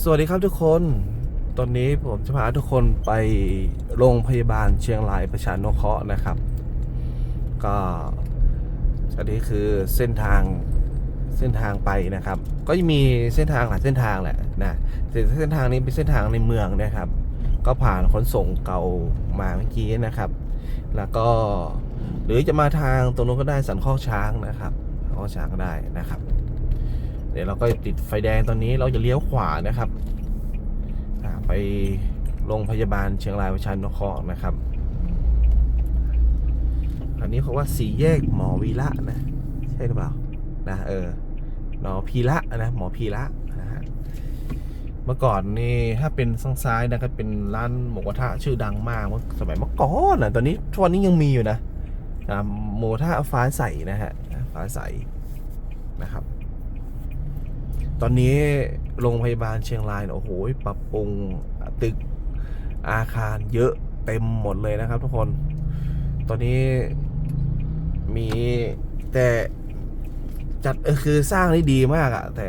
สวัสดีครับทุกคน ตอนนี้ผมจะพาทุกคนไปโรงพยาบาลเชียงรายประชานุเคราะห์นะครับ ก็อันนี้คือเส้นทางเส้นทางไปนะครับ ก็จะมีเส้นทางหลายเส้นทางแหละนะแต่เส้นทางนี้เป็นเส้นทางในเมืองนะครับ ก็ผ่านขนส่งเก่ามาเมื่อกี้นะครับ แล้วก็หรือจะมาทางตรงนู้นก็ได้สันข้อช้างนะครับสันข้อช้างก็ได้นะครับ เดี๋ยวเราก็ติดไฟแดงตอนนี้เราจะเลี้ยวขวานะครับไปโรงพยาบาลเชียงรายประชานุเคราะห์นะครับอันนี้เขาว่าสี่แยกหมอวีระนะ ใช่หรือเปล่านะเออหมอพีระนะหมอพีระนะฮะเมื่อก่อนนี่ถ้าเป็นทางซ้ายนะครับเป็นร้านหมูกระทะชื่อดังมากเมื่อสมัยเมื่อก่อนนะตอนนี้ทุกวันนี้ยังมีอยู่นะหมูกระทะฟ้าใสนะฮะฟ้าใสนะครับ ตอนนี้โรงพยาบาลเชียงรายโอ้โหปรับปรุงตึกอาคารเยอะเต็มหมดเลยนะครับทุกคน ตอนนี้มีแต่จัดคือสร้างได้ดีมากอะแต่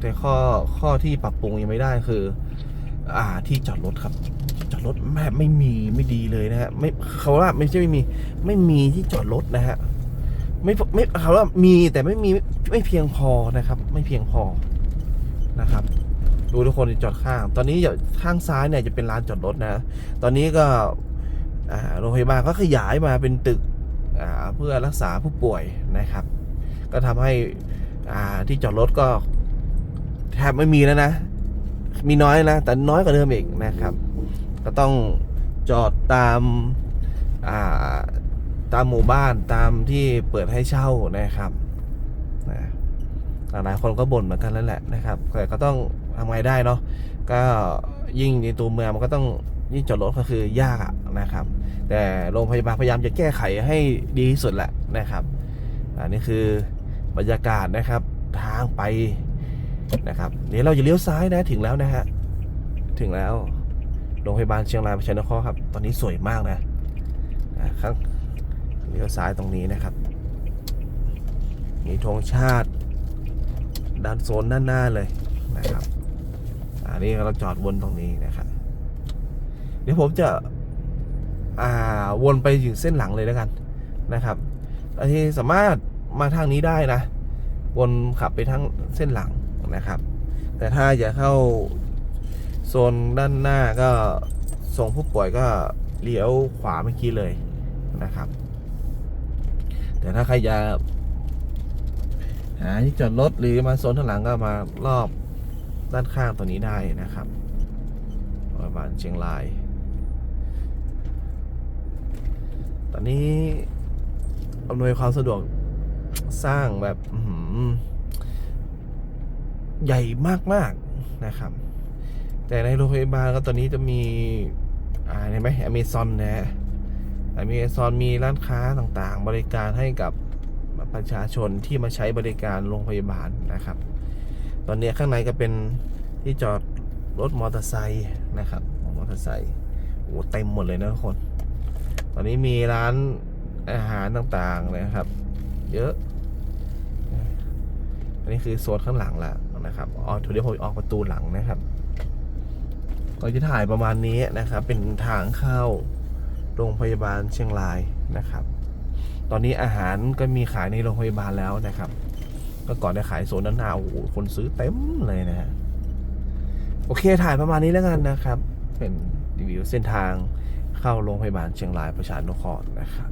แต่ข้อข้อที่ปรับปรุงยังไม่ได้คือ อ่าที่จอดรถครับ จอดรถแม่ไม่มีไม่ดีเลยนะฮะไม่เขาว่าไม่ใช่ไม่มี ไม่มีที่จอดรถนะฮะ ไม่ไม่เขาว่ามีแต่ไม่มีไม่เพียงพอนะครับ ไม่เพียงพอนะครับ ดูทุกคนจอดข้าง ตอนนี้อย่าข้างซ้ายเนี่ยจะเป็นลานจอดรถนะ ตอนนี้ก็โรงพยาบาลก็ขยายมาเป็นตึกเพื่อรักษาผู้ป่วยนะครับ ก็ทำให้ที่จอดรถก็แทบไม่มีแล้วนะ มีน้อยนะ แต่น้อยกว่าเดิมอีกนะครับ ก็ต้องจอดตามอ่า ตามหมู่บ้านตามที่เปิดให้เช่านะครับนะหลายคนก็บ่นเหมือนกันแล้วแหละนะครับแต่ก็ต้องทำไงได้เนาะก็ยิ่งในตัวเมืองมันก็ต้องยิ่งจอดรถก็คือยากนะครับ แต่โรงพยาบาลพยายามจะแก้ไขให้ดีที่สุดแหละนะครับอันนี้คือบรรยากาศนะครับทางไปนะครับเดี๋ยวเราจะเลี้ยวซ้ายนะถึงแล้วนะฮะถึงแล้วโรงพยาบาลเชียงรายประชานคราะห์ครับ ตอนนี้สวยมากนะข้าง เลี้ยวซ้ายตรงนี้นะครับ มีธงชาติ ด้านโซนด้านหน้าเลยนะครับอันนี้เราจอดวนตรงนี้นะครับ เดี๋ยวผมจะอ่าวนไปถึงเส้นหลังเลยแล้วกันนะครับอันนี้สามารถมาทางนี้ได้นะ วนขับไปทางเส้นหลังนะครับ แต่ถ้าอยากเข้าโซนด้านหน้าก็ส่งผู้ป่วยก็เลี้ยวขวาเมื่อกี้เลยนะครับ แต่ถ้าใครจะหาที่จอดรถหรือมาโซนข้างหลังก็มารอบด้านข้างตัวนี้ได้นะครับโรงพยาบาลเชียงราย ตอนนี้อำนวยความสะดวกสร้างแบบใหญ่มาก ๆ นะครับ แต่ในโรงพยาบาลก็ตอนนี้จะมี อ่าเห็นไหมอเมซอนนะ ฮะอเมซอนมีร้านค้าต่างๆ บริการให้กับประชาชนที่มาใช้บริการโรงพยาบาลนะครับ ตอนนี้ข้างในก็เป็นที่จอดรถมอเตอร์ไซค์นะครับมอเตอร์ไซค์โอ้เต็มหมดเลยนะทุกคน ตอนนี้มีร้านอาหารต่างๆนะครับ เยอะ อันนี้คือโซนข้างหลังแล้วนะครับอ๋อเดี๋ยวผมออกประตูหลังนะครับ ก็จะถ่ายประมาณนี้นะครับ เป็นทางเข้า โรงพยาบาลเชียงรายนะครับ ตอนนี้อาหารก็มีขายในโรงพยาบาลแล้วนะครับ ก็ก่อนจะขายโซนด้านหน้าโอ้โหคนซื้อเต็มเลยนะฮะโอเคถ่ายประมาณนี้แล้วกันนะครับ เป็นรีวิวเส้นทางเข้าโรงพยาบาลเชียงรายประชานุเคราะห์นะครับ